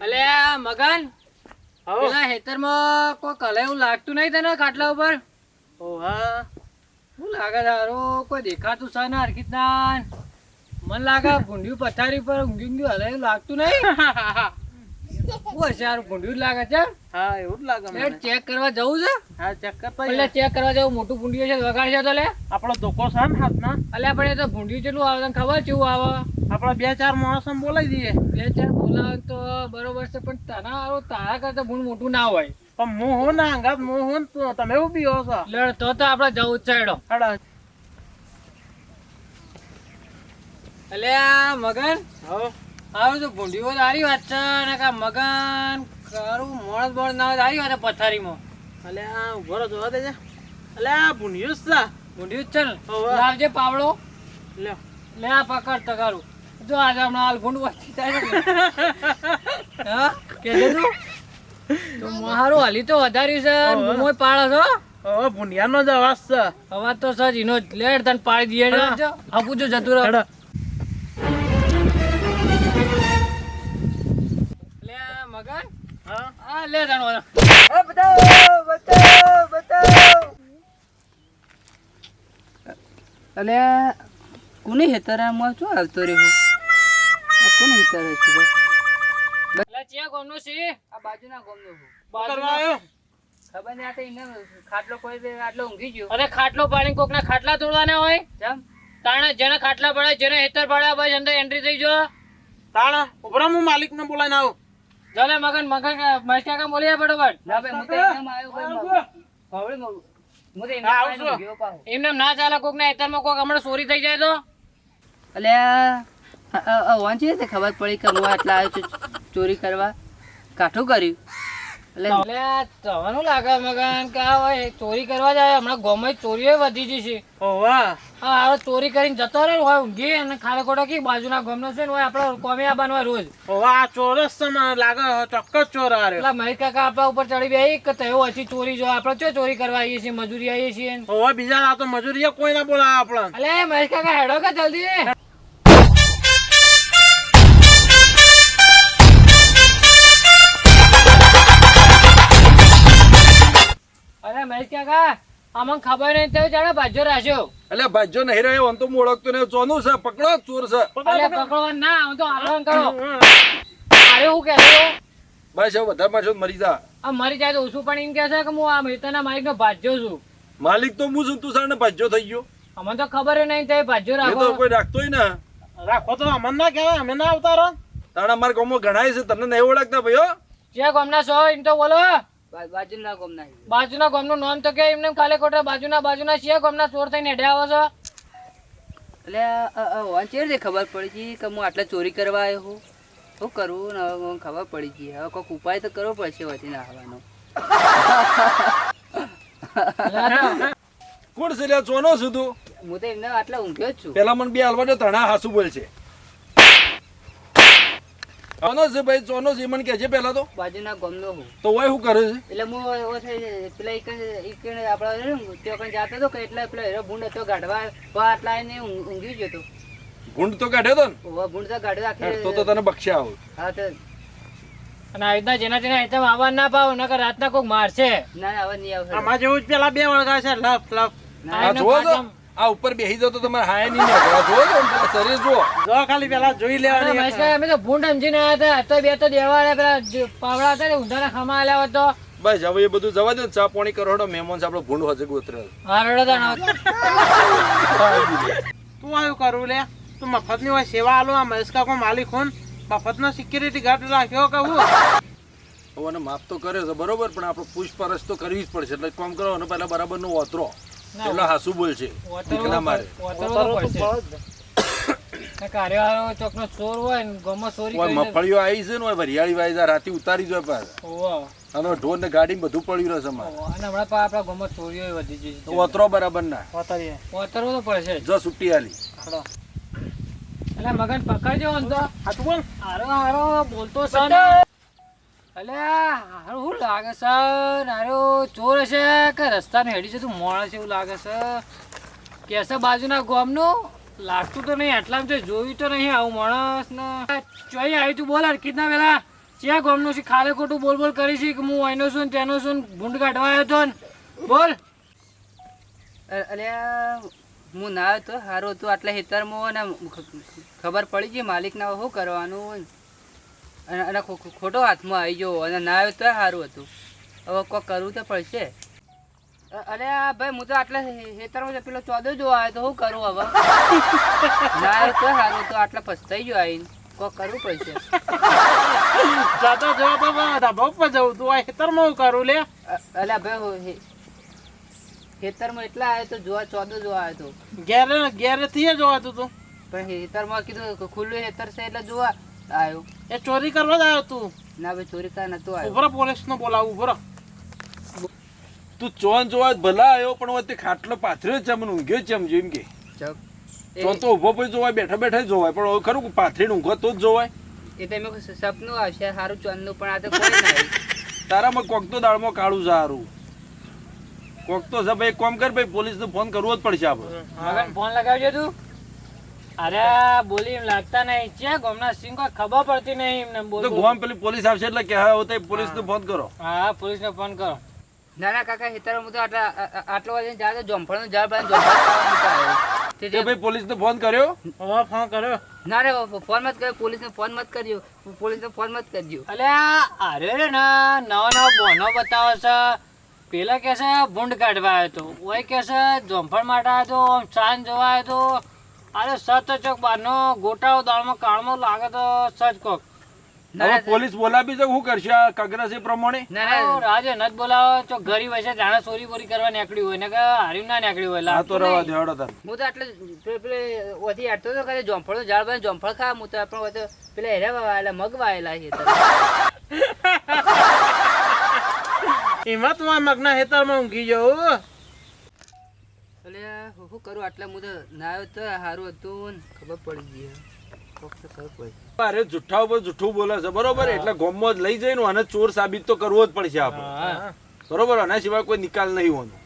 અલે મગન પેલા હેતરમાં કોઈ કલે એવું લાગતું નહીં તને ખાટલા ઉપર? ઓહા. શું લાગે તારો કોઈ દેખાતું છે ને હરકિતદાન મન લાગે ભૂંડિયું પથારી પર ઊંઘી ઊંઘ્યું હલે એવું લાગતું નહીં. શું હશે યાર લાગે છે. હા એવું જ લાગે મને. ચેક કરવા જવું છે? હા ચેક કરતા એટલે ચેક કરવા જવું મોટું ભૂંડિયું છે વગાડ છે તો લે. આપણો ધોકો છે ને હાથમાં અલ્યા પણ તો ભૂંડિયું કેટલું આવે તને ખબર કેવું આવે? આપણે બે ચાર માણસો બોલાવી દઈએ. બે ચાર બોલાવે તો બરોબર છે પણ તારા તારા કરતા ભૂંડ મોટું ના હોય. પણ હું હું ના અંગાત હું હું તમે એવું બી છો. તો તો આપણે જવું છે હેડો. હેડો. એટલે મગન? હો. આવું તો ભૂંડીઓ સારી વાત છે અને કા મગન કારું મોણસ બોણ ના હોય સારી વાત છે પથારીમાં. એટલે આ ઊભો રહો જોવા દેજે. એટલે આ ભૂંડીઓ જ છે. ભૂંડીઓ જ છે ને. લાવજે પાવડો. લે. લે આ પકડ તગારું. જો આજે હમણાં હાલ ભૂંડ વાંચી થાય હા? કે તું. તો મારું હાલી તો વધાર્યું છે મોય પાળો છો હવે ભૂંડિયાનો જ અવાજ છે. અવાજ તો સજ એનો જ. લેડ તને પાડી દઈએ આપું જો જતું રહે. આ લે તણો અલે કોને હેતરામાં શું આવતો રહ્યો? આ કોને હેતર છે લે ચિયા છે? આ બાજુના ગામનો કરવા આવ્યો? ખબર નહીં આ તો ખાટલો કોઈ દે આટલો ઊંઘી ગયો. અરે ખાટલો પાણી કોકના ખાટલા તોડવાના હોય? જમ તાણે જેને ખાટલા પડે જેને હેતર પડ્યા બસ અંદર એન્ટ્રી થઈ જો તાણા ઉભરા હું માલિકને બોલાવીને આવું ચાલે મગન મગન મહેશ કાકા બોલીએ બરોબર ના બે મુતે એમ આયો કોઈ ભાઈ મારું. હવે હું હું તો એના હા, પાસે ગયો પાછો. એમને ના ચાલે કોકના હેતરમાં કોક હમણાં ચોરી થઈ જાય તો? અલે આ- આ આ વાંચી છે ખબર પડી કે હું આટલા આવ્યો છું ચોરી કરવા? કાઠું કર્યું. એટલે એટલે આ તમને લાગે મગન કે આ હોય ચોરી કરવા જાય? હમણાં ગોમાં ચોરીઓ વધી જશે. છે ઓવા હા હવે ચોરી કરીને જતો રહે હોય ઊંઘી અને ખાલે ખોટા કી બાજુના ગમનો છે ને હોય આપણે કોમે આવવાનું હોય રોજ. આ ચોરસ છે મને લાગે ચોક્કસ ચોર આ રહ્યો. મહેશ કાકા આપણા ઉપર ચડી બે કે તયો હજી ચોરી જો આપણે ચો ચોરી કરવા આવીએ છીએ મજૂરી આવીએ છીએ ઓવા બીજા આ તો મજૂરી કોઈ ના બોલાવે આપણે એટલે મહેશ કાકા હેડો કે જલ્દી. અરે મહેશ કાકા આમાં ખબર નહીં તો જાણે ભાજો રાખ્યો એટલે ભાજો નહીં રહ્યો હું તો હું ઓળખતો નહીં. ચોનું છે પકડો ચોર છે. અલે પકડવા ના હું તો આરામ કરો. અરે હું કહેતો બસ હવે વધારે છો મરી જા. આ મરી જાય તો ઓછું પણ એમ કહે છે કે હું આ મહેતાના માલિકનો ભાજ્યો છું. માલિક તો હું છું તું સાને ભાજ્યો થઈ ગયો. અમને તો ખબર નહીં તે ભાજ્યો રાખો તો કોઈ રાખતોય ને. રાખો તો અમને ના કહેવાય અમે ના આવતા તાણા અમારા ગામમાં ઘણાય છે તમને નહીં ઓળખતા ભાઈઓ જે ગામના છો એમ તો બોલો. બાજુના ગામના છે. બાજુના ગામનું નામ તો કે એમને ખાલી ખોટા બાજુના બાજુના છે ગામના ચોર થઈને હેડ્યા આવો છો. એટલે વાંચે રીતે ખબર પડી ગઈ કે હું આટલા ચોરી કરવા આવ્યો હું શું કરવું ને ખબર પડી ગઈ. હવે કોઈક ઉપાય તો કરવો પડશે વધી આવવાનો કોણ છે ચોનો છું તું? હું તો એમને આટલા ઊંઘ્યો જ છું. પેલા મને બે હાલવા દો તણા હાસુ બોલ છે ચોનો છે ભાઈ ચોનો છે મને કહેજે પેલા તો? બાજુના ગામનો હું. તો ઓય શું કરે છે? એટલે હું એવો થઈ પેલા એક એક આપણા ત્યાં કઈ જાતો હતો કે એટલે પેલો હેરો ભૂંડ હતો ગાઢવા આટલા આવીને ઊંઘી ગયો ભૂંડ તો કાઢ્યો તો ને? ઓવા ભૂંડ તો ગાઢવા આખી. તો તો તને બક્ષ્યા આવું હા તો. અને આ રીતના જેના જેના આવવા ના પાવ નકર રાતના કોક મારશે. ના ના, હવે નહીં આવશે. આમાં જેવું જ પેલા બે વળગા છે લપ આ તો પાછા- આ ઉપર બેસી જાવ તો તમારે હાય નહીં પેલા શરીર જુઓ. જો ખાલી પેલા જોઈ લેવાની અમે તો ભૂંડ સમજીને આવ્યા હતા. તો બે તો દેવા આવ્યા પેલા પાવડા હતા ને ઊંધાના ખમા આલ્યા હતો તો. બસ હવે એ બધું જવા દે ચા પાણી કરો હડો મહેમાન છે આપણો ભૂંડ હજે ગોતરે. હા. તું આવ્યું કરવું લે? તું મફતની હોય સેવા આલો આ મહેશ કાકો માલિક હોન. મફતનો સિક્યુરિટી ગાર્ડ રાખ્યો કે હું? હવે એને માફ તો કર્યો છે બરોબર પણ આપણે પૂછપરછ તો કરવી જ પડશે. એટલે કામ કરો અને પહેલાં બરાબર નો ઓતરો. એટલે હાસુ બોલ છે? ટીકલા મારે. વતરવો તો પડશે. ને કાર્યવાળો ચોકનો ચોર હોય ને ગામમાં ચોરી ઓય મફળીઓ આવી છે ને ઓય વરિયાળી રાતે ઉતારી જાય પાછા. અને ઢોર ને ગાડી બધું પડ્યું રહેશે અમારે અને હમણાં પા આપણા ગામમાં ચોરીઓ વધી ગઈ તો ઓતરો બરાબર ના. તો પડશે. જો સુટી આલી. એટલે મગન પકડજો તો હાચું બોલ. હારો હારો બોલતો છે ને અલે હારું શું લાગે છે નારો ચોર હશે કે રસ્તાને હેડી છે તું મોણ છે એવું લાગે છે? કેસે બાજુના ગામનું? લાગતું તો નહીં, આટલામાં તો જોયું તો નહીં આવું માણસ ને. ચોઈ આવી તું બોલ હરકીત ના પેલા ક્યાં ગોમનું છે, ખાલે ખોટું બોલ બોલ કરી છે, કે હું અહીંનો છું તેનો છું ભૂંડ કાઢવા આવ્યો હતો ને? બોલ. અલ્યા, હું ના આવ્યો તો સારું હતું, આટલા હેતરમાં ને ખ- ખબર પડી ગઈ માલિકના શું કરવાનું અને અને ખોટો હાથમાં આવી ગયો અને ના આવ્યો તો સારું હતું. હવે કોઈ કરવું તો પડશે. અરે આ ભાઈ હું તો આટલા ખેતરમાં પેલો ચોદો જોવા આવ્યો તો શું કરું હવે? ના આવ્યો તો સારું તો આટલા પસ્તાઈ ગયો આવીને. કોઈ કરવું પડશે. ચોદો જો તો ધાબા ઉપર જવું તું. આ ખેતરમાં હું કરું લે. અલ્યા ભાઈ ખેતરમાં એટલા આવ્યો તો જોવા ચોદો જોવા આવ્યો તો. ઘેરે ઘેરે થી જોવાતું તું. પણ હેતરમાં કીધું ખુલ્લું હેતર છે એટલે જોવા. આવ્યો. એ ચોરી કરવા જ આવ્યો તું. ના ભાઈ ચોરી કરવા નતો આવ્યો. ઉભરો પોલીસ નો બોલાવું ઉભરો તું ચોન જોવા ભલા આવ્યો પણ વચ્ચે ખાટલો પાથર્યો છે મને ઊંઘ્યો છે એમ જેમ કે. ચોન તો ઊભો પછી જોવાય બેઠા બેઠા જ જોવાય પણ હવે ખરું કે પાથરીને ઊંઘો તો જ જોવાય. એ તો એમ સપનું આવશે સારું ચોનનું પણ આ તો કોઈ નહીં આવ્યું. તારામાં કોક તો દાળમાં કાળું છે હારું. કોક તો છે ભાઈ કોમ કર ભાઈ પોલીસ નો ફોન કરવો જ પડશે આપણે મગન ફોન લગાવજો તું. અરે બોલી એમ લાગતા નહીં. છે ગોમના સિંહ કોઈ ખબર પડતી નહીં એમને બોલ તો ગોમ પેલી પોલીસ આવશે એટલે કે હા પોલીસ પોલીસને ફોન કરો. હા પોલીસને ફોન કરો. ના ના કાકા હેતર હું તો આટલા આટલો વાગે જા તો જોમફળ મૂકવા આવ્યો. તે- ભાઈ પોલીસ પોલીસને ફોન કર્યો? હા ફોન કર્યો. ના રે ફોન મત કર્યો પોલીસને ફોન મત કરજો પોલીસને ફોન મત કરજો અલ્યા અરે રે ના નવા નવા બોનો બતાવે છે. પેલા કે છે ભૂંડ કાઢવા આવ્યો હતો ઓય કે છે જોંફળ માટે આવ્યો હતો આમ ચાંદ જોવા આવ્યો હતો અરે સત ચોક બારનો ગોટાળો દાળમાં કાળમાં લાગે તો સચ કોક. હવે પોલીસ બોલાવી તો શું કરશે આ કગ્રસી પ્રમાણે? ના રાજે નત બોલાવો તો ગરીબ હશે જાણે ચોરી બોરી કરવા નીકળ્યું હોય ને કે હારી ના નીકળ્યું હોય આ તો રવા. દેવાડો તાર. હું તો એટલે પેલે ઓથી આટતો તો કરે જોમફળનું ઝાડ બાંધી જોમફળ ખાવા હું તો આપણે બધે પેલા હેરા વાયેલા મગ વાયેલા છે એમાં તું મગના હેતરમાં ઊંઘી જવું એટલે શું કરું? આટલા હું તો ના. તો સારું હતું ખબર પડી ગઈ. અરે જુઠ્ઠા ઉપર જુઠ્ઠું બોલે છે. બરોબર? એટલે ગોમમાં જ લઈ જઈને અને ચોર સાબિત તો કરવો જ પડશે આપણે. બરોબર? આના સિવાય કોઈ નિકાલ નહીં હોવાનો.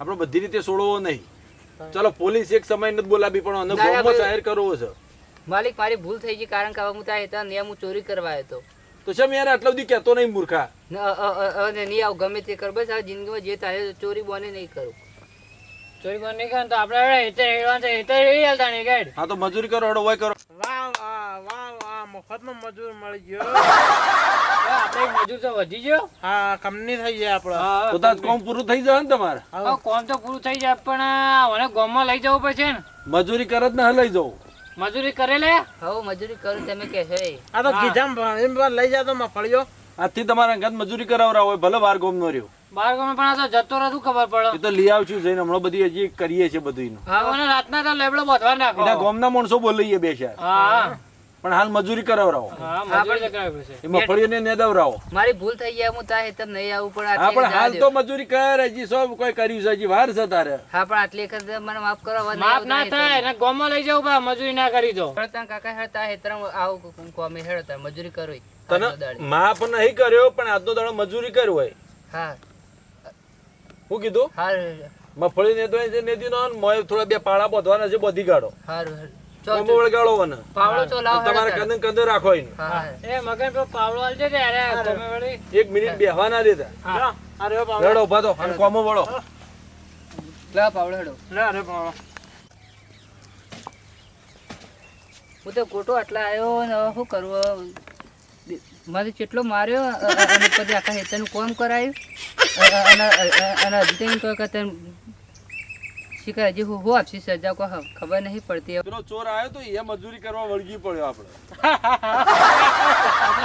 આપણે બધી રીતે છોડવો નહીં. ચલો પોલીસ એક સમય નથી બોલાવી પણ અને ગોમમાં જાહેર કરવો છે. માલિક મારી ભૂલ થઈ ગઈ કારણ કે હવે હું ત્યાં હતા ને હું ચોરી કરવા આવ્યો હતો. તો છે યાર આટલા બધી કહેતો નહીં મૂર્ખા? નહીં આવું ગમે તે કર બસ આ જિંદગીમાં જે તારે ચોરી બોને નહીં કરું. ચોરી બોરી નહીં કરે ને તો આપણે હેતે હેડવાનું છે. હેતે હેડી હાલતા નહીં ગાઈડ. હા તો મજૂરી કરો હડો હોય કરો. વાહ વાહ વાહ વાહ મફતનો મજૂર મળી ગયો. આપણે મજૂર તો વધી ગયો. હા કંપની થઈ જાય આપણે. હા તો કામ પૂરું થઈ જાય ને તમારે? હવે કોમ તો પૂરું થઈ જાય પણ મને ગામમાં લઈ જવું પડશે ને. મજૂરી કરે જ ને લઈ જવું. મજૂરી કરે લે. હવે મજૂરી કરું તમે કહેશો આ તો કીધા એમ લઈ જાતો મફળિયો આજથી તમારા અંગત મજૂરી કરાવરા હોય ભલે બાર ગોમ નો રહ્યો. બાર ગામે પણ આ તો જતો રહેતું ખબર પડે? એ તો લઈ આવશું જઈને હમણાં બધી હજી કરીએ છીએ બધું હા મને રાતના તો લેબડો બાંધવા નાખો. એના ગોમના માણસો બોલાઈએ બે ચાર. હા. પણ હાલ મજૂરી કરાવરાવો. મજૂરી કરાવી પડશે. એ મફળીઓને નેદાવરાવો. મારી ભૂલ થઈ ગયા હું ત્યાં હેતમ નહીં આવું પણ હા પણ હાલ તો મજૂરી કર હજી સૌ કોઈ કર્યું છે હજી વાર છે તારે. હા પણ આટલી વખત મને માફ કરો માફ ના થાય. ને ગામમાં લઈ જવું મજૂરી ના કરી દો. ત્યાં કાકા હેડ તા હેતરમાં આવું કોમે હેડ મજૂરી કરો તને માફ નહીં કર્યો પણ આજનો દાડો મજૂરી કર્યો હોય. હા. શું કીધું? હારું મફળી નેતો એ નેદી નો મોય થોડા બે પાળા બોધવાના છે બધી ગાડો પાવડો પાવડો એક મિનિટ બેહવા ના દેતા. રડો ઊભા તો અને કોમો વળો. લે પાવડો હેડો. લે અરે બાબા હું તો ખોટો આટલા આવ્યો ને શું કરવું? મારે કેટલો માર્યો અને પછી આખા હેતરનું કોમ કરાયું. અને હજી તો એમ કહે કે શીખર હજી હું હું આપશી સજા કો ખબર નહીં પડતી. પેલો ચોર આવ્યો તો એ મજૂરી કરવા વળગી પડ્યો આપણે.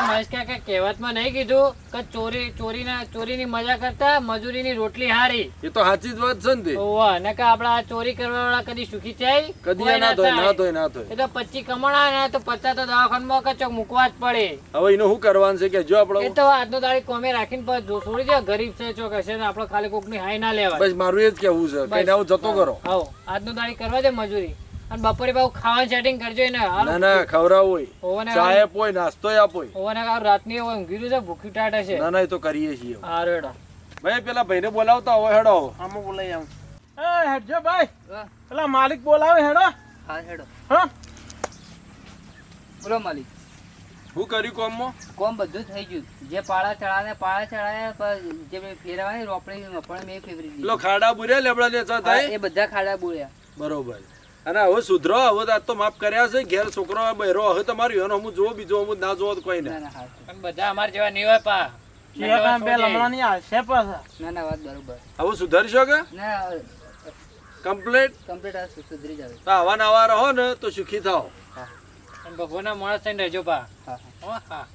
મહેશ કાકા કહેવતમાં નહીં કીધું કે ચોરી ચોરીના ચોરીની મજા કરતા મજૂરીની રોટલી હારી. એ તો સાચી જ વાત છે ને તે. ઓવા ને કે આપણે આ ચોરી કરવા વાળા કદી સુખી થાય? કદી ના ધોય ના થાય. ધોય ના ધોય. એ તો પચી કમાણા ને તો પચાસ તો દવાખાનામાં ચોક મૂકવા જ પડે. હવે એનું શું કરવાનું છે કે જો એ તો આજનો દાડી કોમે રાખીને જો- છોડી દે ગરીબ છે ચોક હશે ને આપણે ખાલી કોકની હાઈ ના લેવાય. બસ મારું એ જ કેવું છે. કઈ આવું જતો કરો. આવો આજનો દાડી કરવા દે મજૂરી. અને બપોરે બહુ ખાવાનું સેટિંગ કરજો એને. ના ના ઓવને ચાય આપોય નાસ્તો આપોય ઓવને કાલ રાતની હોય ઊંઘી છે ભૂખી ટાટા છે. ના ના એ તો કરીએ છીએ હા રેડો ભાઈ પેલા ભાઈને બોલાવતા હોય હેડો આમ બોલાઈ આમ એ હેડજો ભાઈ. પેલા માલિક બોલાવે હેડો. હા હેડો. હા. બોલો માલિક. શું કર્યું કોમમાં? કોમ બધું થઈ ગયું. જે પાળા ચડાવે પાળા ચડાયા પણ જે મેં ફેરવાની રોપણી પણ મેં ફેરવી દીધી. ખાડા બુર્યા લેબડા ને હા, થાય? એ બધા ખાડા બોલ્યા બરોબર. અને હવે સુધરો હવે તો તો માફ કર્યા છે ઘેર છોકરો બહેરો હવે તમારું એનો હું જોવો બીજો હું ના જોવો તો કોઈ ના ના ના હા બધા અમારા જેવા નહીં હોય પા. ના ના હવે સુધરશો કે? ના કમ્પ્લીટ? કમ્પ્લીટ સુધરી જાવ. તો આવા નવા રહો ને તો સુખી થાઓ. અને ભગવાનના માણસ થઈને રહેજો હા. હા હા.